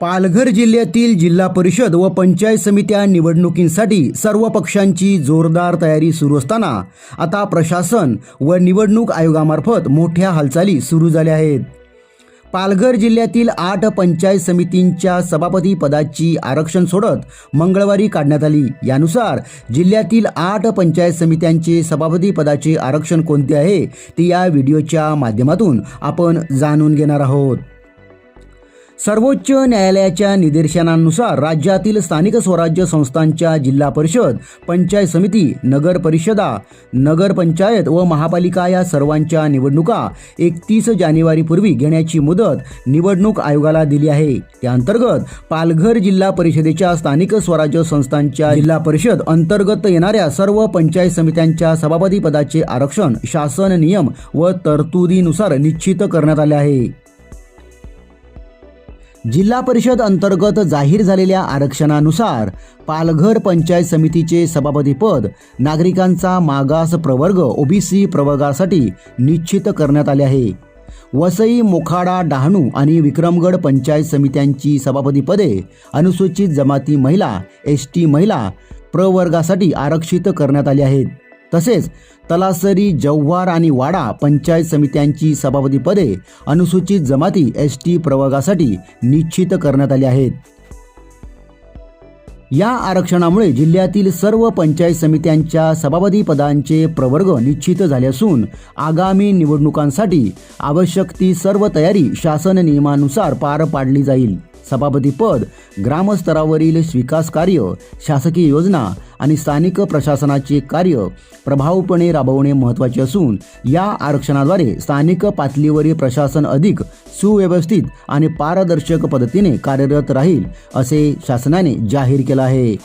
पालघर जिल्ह्यातील जिल्हा परिषद व पंचायत समित्या निवडणुकींसाठी सर्व पक्षांची जोरदार तयारी सुरू असताना आता प्रशासन व निवडणूक आयोगामार्फत मोठ्या हालचाली सुरू झाल्या आहेत. पालघर जिल्ह्यातील आठ पंचायत समितींच्या सभापती पदाची आरक्षण सोडत मंगळवारी काढण्यात आली. यानुसार जिल्ह्यातील आठ पंचायत समित्यांचे सभापती पदाचे आरक्षण कोणते आहे ते या व्हिडिओच्या माध्यमातून आपण जाणून घेणार आहोत. सर्वोच्च न्यायालयाच्या निदर्शनानुसार राज्यातील स्थानिक स्वराज्य संस्थांच्या जिल्हा परिषद पंचायत समिती नगर परिषदा नगरपंचायत व महापालिका या सर्वांच्या निवडणुका एकतीस जानेवारीपूर्वी घेण्याची मुदत निवडणूक आयोगाला दिली आहे. त्याअंतर्गत पालघर जिल्हा परिषदेच्या स्थानिक स्वराज्य संस्थांच्या जिल्हा परिषद अंतर्गत येणाऱ्या सर्व पंचायत समित्यांच्या सभापती पदाचे आरक्षण शासन नियम व तरतुदीनुसार निश्चित करण्यात आले आहे. जिल्हा परिषद अंतर्गत जाहीर झालेल्या आरक्षणानुसार पालघर पंचायत समितीचे सभापतीपद नागरिकांचा मागास प्रवर्ग ओबीसी प्रवर्गासाठी निश्चित करण्यात आले आहे. वसई मोखाडा डहाणू आणि विक्रमगड पंचायत समित्यांची सभापतीपदे अनुसूचित जमाती महिला एस टी महिला प्रवर्गासाठी आरक्षित करण्यात आली आहेत. तसेच तलासरी जव्हार आणि वाडा पंचायत समित्यांची सभापतीपदे अनुसूचित जमाती एस टी प्रवर्गासाठी निश्चित करण्यात आली आहेत. या आरक्षणामुळे जिल्ह्यातील सर्व पंचायत समित्यांच्या सभापती पदांचे प्रवर्ग निश्चित झाले असून आगामी निवडणुकांसाठी आवश्यक ती सर्व तयारी शासन नियमानुसार पार पाडली जाईल. सभापतीपद ग्रामस्तरावरील विकास कार्य शासकीय योजना आणि स्थानिक प्रशासनाचे कार्य प्रभावपणे राबवणे महत्त्वाचे असून या आरक्षणाद्वारे स्थानिक पातळीवरील प्रशासन अधिक सुव्यवस्थित आणि पारदर्शक पद्धतीने कार्यरत राहील असे शासनाने जाहीर केलं आहे.